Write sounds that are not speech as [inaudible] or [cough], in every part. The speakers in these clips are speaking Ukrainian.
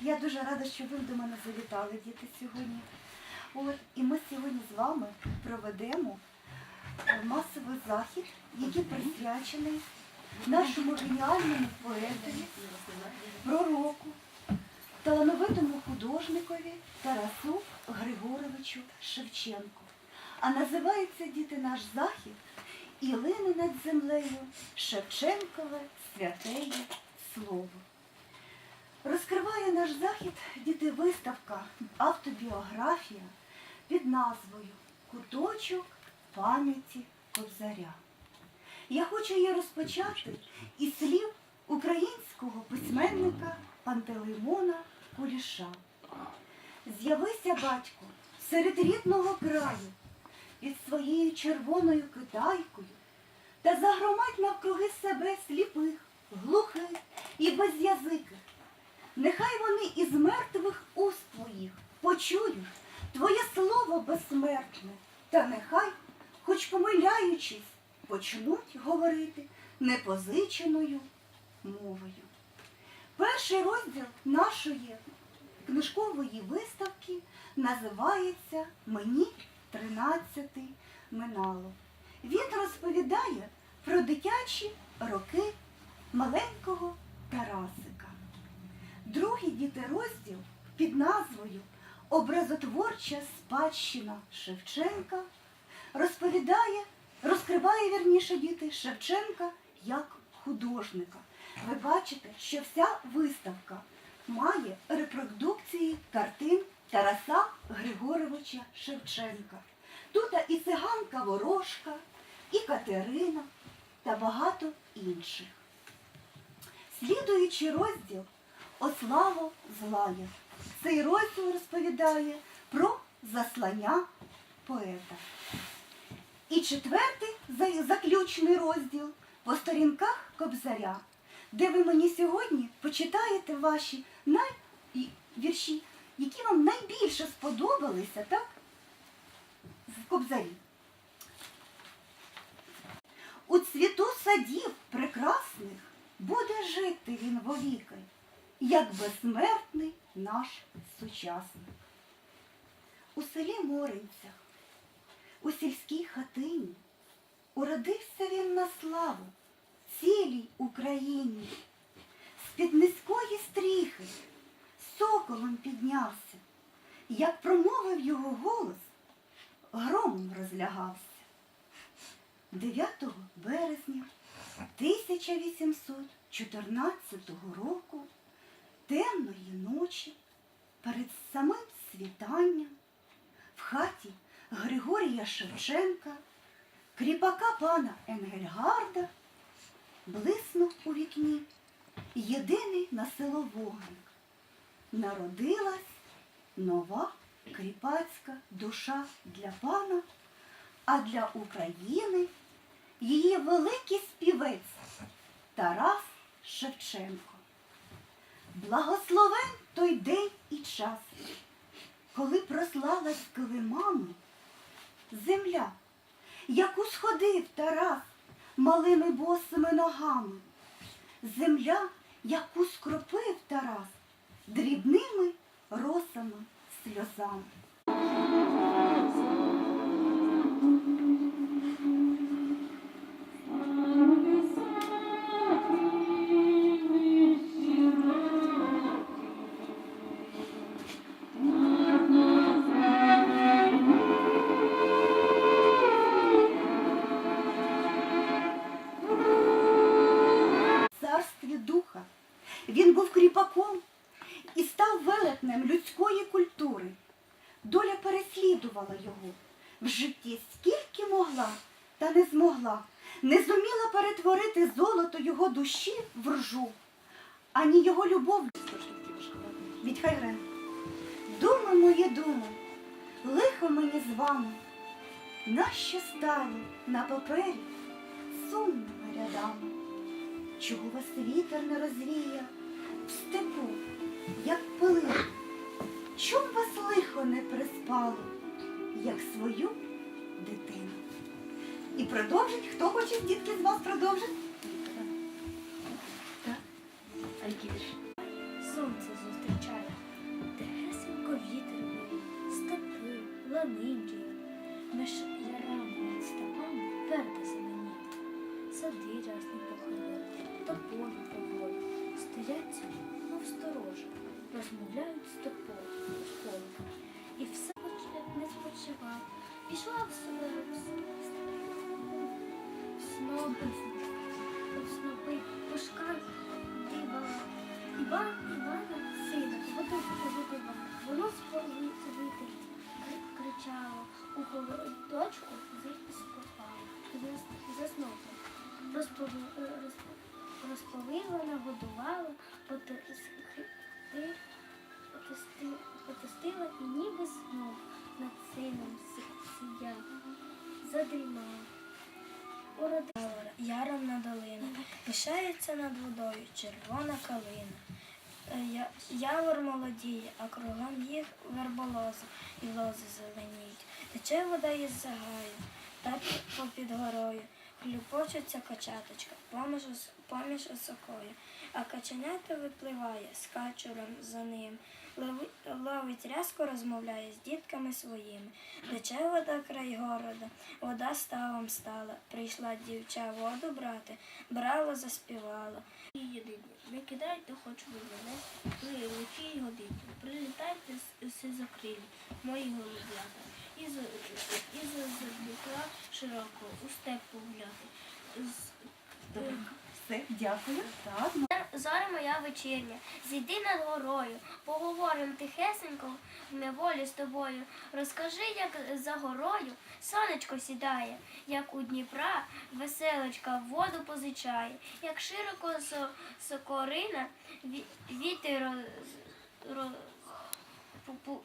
Я дуже рада, що ви до мене завітали, діти, сьогодні. От, і ми сьогодні з вами проведемо е, масовий захід, який присвячений нашому геніальному поетові, пророку, талановитому художникові Тарасу Григоровичу Шевченку. А називається діти наш захід і лине над землею Шевченкове святеє слово. Розкриває наш захід діти виставка автобіографія під назвою Куточок пам'яті Кобзаря. Я хочу її розпочати із слів українського письменника Пантелеймона Куліша. З'явися, батько, серед рідного краю під своєю червоною китайкою та загромадь навкруги себе сліпих, глухих і безязиких. Нехай вони із мертвих уст твоїх почують твоє слово безсмертне, та нехай, хоч помиляючись, почнуть говорити непозиченою мовою. Перший розділ нашої книжкової виставки називається Мені тринадцяти минало. Він розповідає про дитячі роки маленького Тарасика. Другий діти розділ під назвою Образотворча спадщина Шевченка розповідає, розкриває вірніше діти Шевченка як художника. Ви бачите, що вся виставка має репродукції картин Тараса Григоровича Шевченка. Тут і циганка Ворожка, і Катерина та багато інших. Слідуючий розділ Ославо Злая. Цей розділ розповідає про заслання поета. І четвертий заключний розділ по сторінках Кобзаря, де ви мені сьогодні почитаєте ваші най... вірші, які вам найбільше сподобалися, так? В Кобзарі. У цвіту садів прекрасних буде жити він вовіки, як безсмертний наш сучасник. У селі Моринцях, у сільській хатині, уродився він на славу цілій Україні. З-під низької стріхи соколом піднявся, як промовив його голос, громом розлягався. 9 березня 1814 року, ночі, перед самим світанням, в хаті Григорія Шевченка, кріпака пана Енгельгарда, блиснув у вікні єдиний на село вогник. Народилась нова кріпацька душа для пана, а для України її великий співець Тарас Шевченко. Благословен той день і час, коли прослалась килимами земля, яку сходив Тарас малими босими ногами, земля, яку скропив Тарас дрібними росами сльозами. Він був кріпаком і став велетнем людської культури. Доля переслідувала його в житті скільки могла, та не змогла, не зуміла перетворити золото його душі в ржу, ані його любов від Хайрен. Думи мої думи, лихо мені з вами, нащо стали на папері сумними рядами. Чого вас вітер не розвіяв степу, як пили, чом вас лихо не приспало, як свою дитину. І продовжить, хто хоче, дітки з вас продовжить? Так. А який? Сонце зустрічає, тихесенько вітер, степи, ланинки, Меж ярами і степами перписи мені, сади рясні похили, тополі поволі стоять, мов сторожа, розмовляють з полем. І все не спочивав. Пішла в с- в снопи, пошкай, дибала. Іван Івана сина, воду водила, воно сповіти вити, кричало, у холодочку спопало, заснув. Розпови- розп- Розповила, нагодувала, потисти- і ніби знов над сином си- сіяв, задрімала. Уродила яром на долину, пишається над водою червона калина. Е, Явор молодіє, а кругом їх верболози і лози зеленіють. Тече вода із загаю, та попід горою. Хлюпочеться качаточка, поміж, поміж осокою, а каченята випливає з качуром за ним. Лови- Ловить рязко розмовляє з дітками своїми. Тече вода край города, вода ставом стала. Прийшла дівча воду брати, брала, заспівала. Єдині, не кидайте хоч ви мене, ви лучі й годині. Прилітайте з сизокрилі, мої голуб'ята. І з і з задукла широко у степ погуляти. Добре. Все, дякую. Так, Зоря моя вечірня, зійди над горою, поговорим тихесенько в неволі з тобою. Розкажи, як за горою сонечко сідає, як у Дніпра веселочка воду позичає, як широко сокорина вітер роз,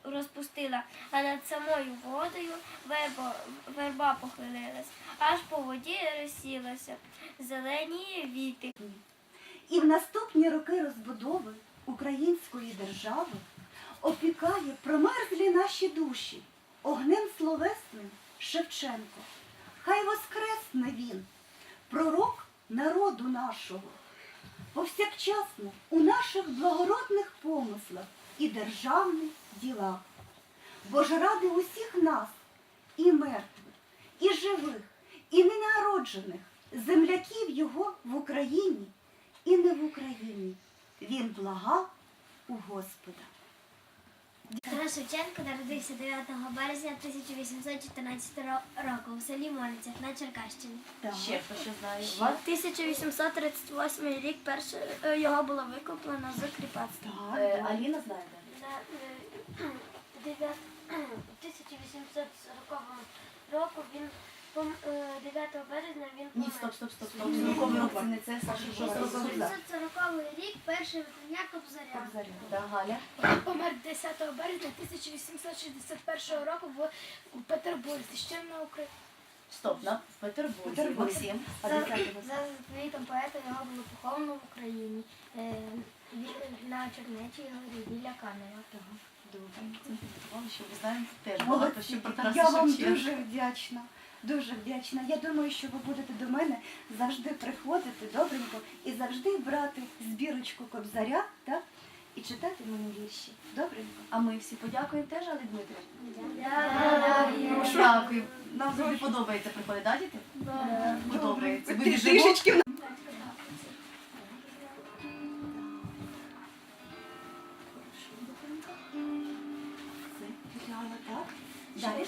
розпустила, а над самою водою верба, верба похилилась, аж по воді розсілася, зелені віти. І в наступні роки розбудови української держави опікає промерзлі наші душі огнем словесним Шевченко. Хай воскресне він, пророк народу нашого, повсякчасно у наших благородних помислах і державних ділах. Бо ж ради усіх нас, і мертвих, і живих, і ненароджених, земляків його в Україні і не в Україні. Він благав у Господа. Тарас Шевченко народився 9 березня 1814 ро- року в селі Молицях на Черкащині. Так. Ще хто ще знає. 1838 рік перше е, його було викуплено з кріпацтва. Е. Аліна знає. де? На е, [clears throat] дев'ят- [clears throat] 1840 року він пом- е, 9 березня він Ні, помер. стоп, стоп, стоп, стоп. Сороковий рок це не це, Саша, що року. 1840 рік перший визнання Кобзаря. Кобзаря. Да, Галя. Помер 10 березня 1861 року в у Петербурзі, ще на Україні. Стоп, на в Петербурзі. Максим. А За, десятого? за заповітом поета його було поховано в Україні е, ві- на Чернечій горі біля Канева. Добре. Вам ще ви знаєте теж багато ще про Я Тараса вам Шевченка. дуже вдячна. Дуже вдячна. Я думаю, що ви будете до мене завжди приходити добренько і завжди брати збірочку кобзаря так? і читати мені вірші. Добренько. А ми всі подякуємо теж, Алі Дмитрівні? Дякую. Дякую. Нам завжди подобається приходити, да, діти? Подобається. Ми біжимо. Далі.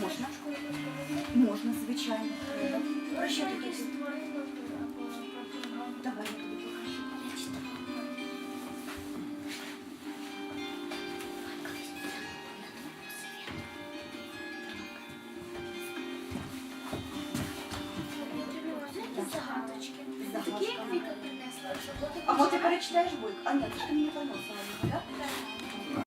Можна? Можна, звичайно. Про що ти хотів? Давай я тобі покажу. Загадочки. Загадка. Такі квіти принесла, щоб бути А може ти перечитаєш бойк? А ні, це ж ти мені поносила, так?